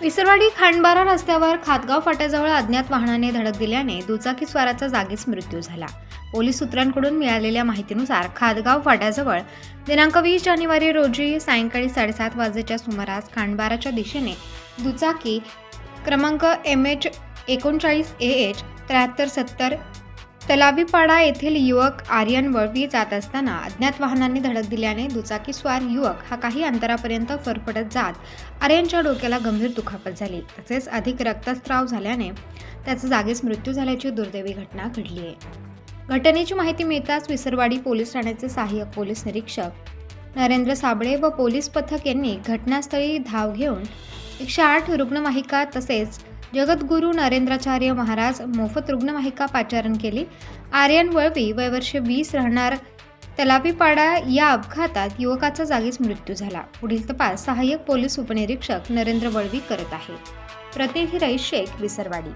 विसरवाडी खांडबारा रस्त्यावर खातगाव फाट्याजवळ अज्ञात वाहनाने धडक दिल्याने दुचाकी स्वाराचा जागीच मृत्यू झाला. पोलीस सूत्रांकडून मिळालेल्या माहितीनुसार खातगाव फाट्याजवळ दिनांक वीस जानेवारी रोजी सायंकाळी साडेसात वाजेच्या सुमारास खांडबाराच्या दिशेने दुचाकी क्रमांक एम एच एकोणचाळीस ए एच त्र्याहत्तर सत्तर तलावीपाडा येथील युवक आर्यन वळवी जात असताना अज्ञात वाहनांनी धडक दिल्याने दुचाकीस्वार युवक हा काही अंतरापर्यंत फरफटत जात आर्यनच्या डोक्याला गंभीर दुखापत झाली. तसेच अधिक रक्तस्त्राव झाल्याने त्याचा जागीच मृत्यू झाल्याची दुर्दैवी घटना घडली आहे. घटनेची माहिती मिळताच विसरवाडी पोलीस ठाण्याचे सहाय्यक पोलीस निरीक्षक नरेंद्र साबळे व पोलीस पथक यांनी घटनास्थळी धाव घेऊन एकशे आठ रुग्णवाहिका तसेच जगद्गुरू नरेंद्राचार्य महाराज मोफत रुग्णवाहिका पाचारण केली. आर्यन वळवी वयवर्ष वीस राहणार. तलापीपाडा या अपघातात युवकाचा जागीच मृत्यू झाला. पुढील तपास सहाय्यक पोलीस उपनिरीक्षक नरेंद्र वळवी करत आहे. प्रतिनिधी रईस शेख विसरवाडी.